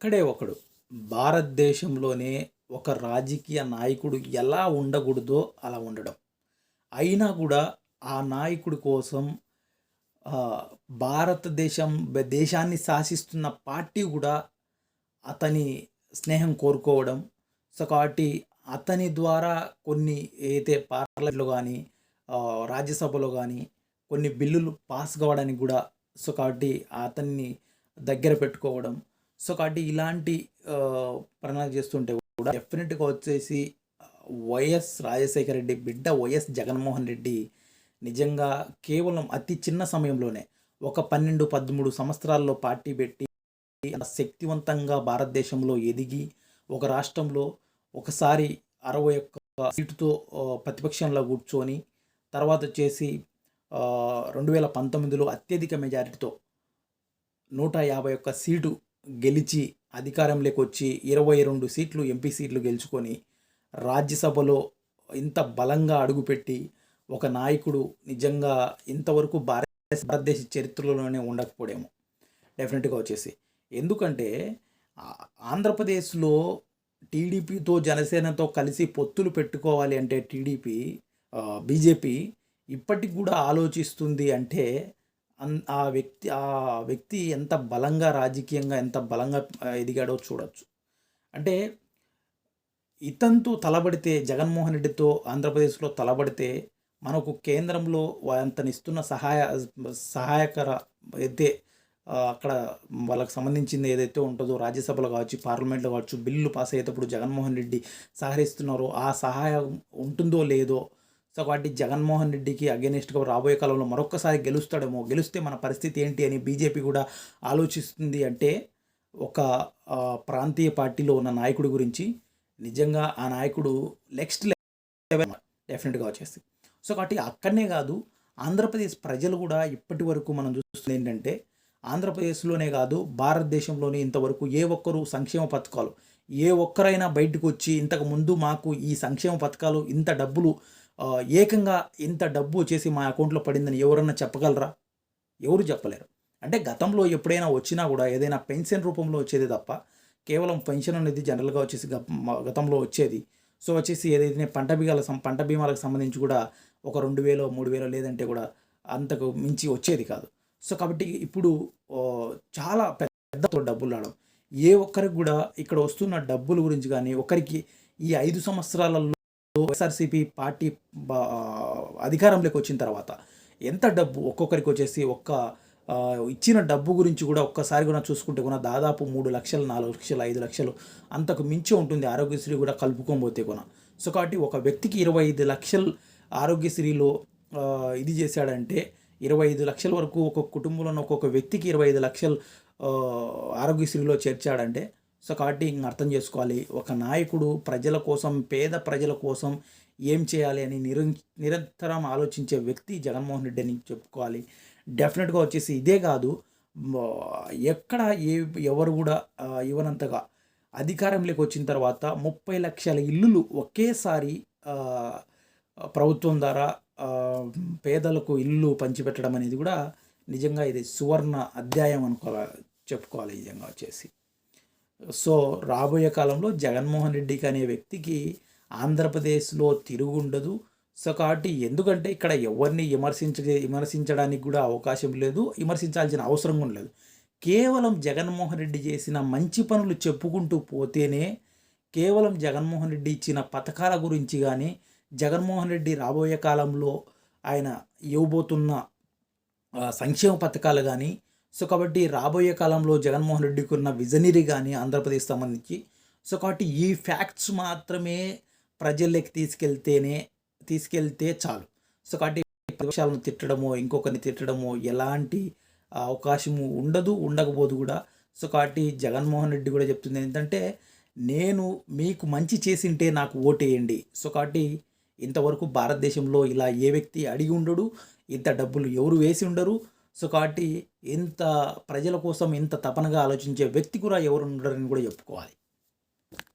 ఒక్కడే ఒకడు. భారతదేశంలోనే ఒక రాజకీయ నాయకుడు ఎలా ఉండకూడదో అలా ఉండడం. అయినా కూడా ఆ నాయకుడి కోసం భారతదేశం దేశాన్ని శాసిస్తున్న పార్టీ కూడా అతని స్నేహం కోరుకోవడం. సో కాబట్టి అతని ద్వారా కొన్ని అయితే పార్లమెంట్లో కానీ రాజ్యసభలో కానీ కొన్ని బిల్లులు పాస్ కావడానికి కూడా సో కాబట్టి అతన్ని దగ్గర పెట్టుకోవడం సో కాబట్టి ఇలాంటి ప్రణాళిక చేస్తుంటే కూడా డెఫినెట్గా వచ్చేసి వైఎస్ రాజశేఖర రెడ్డి బిడ్డ వైఎస్ జగన్మోహన్ రెడ్డి నిజంగా కేవలం అతి చిన్న సమయంలోనే ఒక పన్నెండు పదమూడు సంవత్సరాల్లో పార్టీ పెట్టి శక్తివంతంగా భారతదేశంలో ఎదిగి ఒక రాష్ట్రంలో ఒకసారి అరవై ఒక్క సీటుతో ప్రతిపక్షంలో కూర్చొని తర్వాత వచ్చేసి రెండు వేల పంతొమ్మిదిలో అత్యధిక మెజారిటీతో నూట యాభై ఒక్క సీటు గెలిచి అధికారంలోకి వచ్చి ఇరవై రెండు సీట్లు ఎంపీ సీట్లు గెలుచుకొని రాజ్యసభలో ఇంత బలంగా అడుగుపెట్టి ఒక నాయకుడు నిజంగా ఇంతవరకు భారత భారతదేశ చరిత్రలోనే ఉండకపోడేమో. డెఫినెట్గా వచ్చేసి. ఎందుకంటే ఆంధ్రప్రదేశ్లో టీడీపీతో జనసేనతో కలిసి పొత్తులు పెట్టుకోవాలి అంటే టీడీపీ బీజేపీ ఇప్పటికి కూడా ఆలోచిస్తుంది అంటే ఆ వ్యక్తి ఆ వ్యక్తి ఎంత బలంగా రాజకీయంగా ఎంత బలంగా ఎదిగాడో చూడొచ్చు. అంటే ఇతంతో తలబడితే జగన్మోహన్ రెడ్డితో ఆంధ్రప్రదేశ్లో తలబడితే మనకు కేంద్రంలో అంతనిస్తున్న సహాయ సహాయకర అయితే అక్కడ వాళ్ళకి సంబంధించింది ఏదైతే ఉంటుందో రాజ్యసభలో కావచ్చు పార్లమెంట్లో కావచ్చు బిల్లు పాస్ అయ్యేటప్పుడు జగన్మోహన్ రెడ్డి సహరిస్తున్నారో ఆ సహాయం ఉంటుందో లేదో సో కాబట్టి జగన్మోహన్ రెడ్డికి అగెనిస్ట్గా రాబోయే కాలంలో మరొకసారి గెలుస్తాడేమో గెలిస్తే మన పరిస్థితి ఏంటి అని బీజేపీ కూడా ఆలోచిస్తుంది అంటే ఒక ప్రాంతీయ పార్టీలో ఉన్న నాయకుడి గురించి నిజంగా ఆ నాయకుడు నెక్స్ట్ లెవెల్ డెఫినెట్గా వచ్చేసి సో కాబట్టి అక్కడనే కాదు ఆంధ్రప్రదేశ్ ప్రజలు కూడా ఇప్పటి వరకు మనం చూస్తుంది ఏంటంటే ఆంధ్రప్రదేశ్లోనే కాదు భారతదేశంలోనే ఇంతవరకు ఏ ఒక్కరు సంక్షేమ పథకాలు ఏ ఒక్కరైనా బయటకు వచ్చి ఇంతకు ముందు మాకు ఈ సంక్షేమ పథకాలు ఇంత డబ్బులు ఏకంగా ఇంత డబ్బు వచ్చేసి మా అకౌంట్లో పడిందని ఎవరన్నా చెప్పగలరా? ఎవరు చెప్పలేరు. అంటే గతంలో ఎప్పుడైనా వచ్చినా కూడా ఏదైనా పెన్షన్ రూపంలో వచ్చేది తప్ప కేవలం పెన్షన్ అనేది జనరల్గా వచ్చేసి గ- గతంలో వచ్చేది. సో వచ్చేసి ఏదైతే పంట బీమాల సం- పంట బీమాలకు సంబంధించి కూడా ఒక రెండు వేలో మూడు వేలో లేదంటే కూడా అంతకు మించి వచ్చేది కాదు. సో కాబట్టి ఇప్పుడు చాలా పెద్ద డబ్బులు రావడం. ఏ ఒక్కరికి కూడా ఇక్కడ వస్తున్న డబ్బుల గురించి కానీ ఒకరికి ఈ ఐదు సంవత్సరాలలో వైఎస్ఆర్సీపీ పార్టీ బా- అధికారంలోకి వచ్చిన తర్వాత ఎంత డబ్బు ఒక్కొక్కరికి వచ్చేసి ఒక్క ఇచ్చిన డబ్బు గురించి కూడా ఒక్కసారి కూడా చూసుకుంటే కూడా దాదాపు మూడు లక్షలు నాలుగు లక్షలు ఐదు లక్షలు అంతకు మించి ఉంటుంది ఆరోగ్యశ్రీ కూడా కలుపుకోబోతే కూడా. సో కాబట్టి ఒక వ్యక్తికి ఇరవై ఐదు లక్షలు ఆరోగ్యశ్రీలో ఇది చేశాడంటే ఇరవై ఐదు లక్షల వరకు ఒక్కొక్క కుటుంబంలో ఒక్కొక్క వ్యక్తికి ఇరవై ఐదు లక్షలు ఆరోగ్యశ్రీలో చేర్చాడంటే సో కాబట్టి ఇంక అర్థం చేసుకోవాలి. ఒక నాయకుడు ప్రజల కోసం పేద ప్రజల కోసం ఏం చేయాలి అని నిరం నిరంతరం ఆలోచించే వ్యక్తి జగన్మోహన్ రెడ్డి అని చెప్పుకోవాలి. డెఫినెట్గా వచ్చేసి ఇదే కాదు. ఎక్కడ ఏ ఎవరు కూడా ఇవ్వనంతగా అధికారంలోకి వచ్చిన తర్వాత ముప్పై లక్షల ఇల్లులు ఒకేసారి ప్రభుత్వం ద్వారా పేదలకు ఇల్లు పంచిపెట్టడం అనేది కూడా నిజంగా ఇది సువర్ణ అధ్యాయం అనుకోవాలి చెప్పుకోవాలి నిజంగా వచ్చేసి. సో రాబోయే కాలంలో జగన్మోహన్ రెడ్డికి అనే వ్యక్తికి ఆంధ్రప్రదేశ్లో తిరుగుండదు సో కాబట్టి ఎందుకంటే ఇక్కడ ఎవరిని విమర్శించ విమర్శించడానికి కూడా అవకాశం లేదు విమర్శించాల్సిన అవసరం కూడా లేదు. కేవలం జగన్మోహన్ రెడ్డి చేసిన మంచి పనులు చెప్పుకుంటూ పోతేనే కేవలం జగన్మోహన్ రెడ్డి ఇచ్చిన పథకాల గురించి కానీ జగన్మోహన్ రెడ్డి రాబోయే కాలంలో ఆయన ఇవ్వబోతున్న సంక్షేమ పథకాలు కానీ సో కాబట్టి రాబోయే కాలంలో జగన్మోహన్ రెడ్డికి ఉన్న విజనరీ కానీ ఆంధ్రప్రదేశ్ సంబంధించి సో కాబట్టి ఈ ఫ్యాక్ట్స్ మాత్రమే ప్రజల్లోకి తీసుకెళ్తేనే తీసుకెళ్తే చాలు. సో కాబట్టి ప్రతిపక్షాలను తిట్టడమో ఇంకొకరిని తిట్టడమో ఎలాంటి అవకాశము ఉండదు ఉండకపోదు కూడా. సో కాబట్టి జగన్మోహన్ రెడ్డి కూడా చెప్తుంది ఏంటంటే నేను మీకు మంచి చేసింటే నాకు ఓటేయండి. సో కాబట్టి ఇంతవరకు భారతదేశంలో ఇలా ఏ వ్యక్తి అడిగి ఉండడు ఇంత డబ్బులు ఎవరు వేసి ఉండరు. సో కాబట్టి ఇంత ప్రజల కోసం ఇంత తపనగా ఆలోచించే వ్యక్తి కూడా ఎవరు ఉండరని కూడా చెప్పుకోవాలి.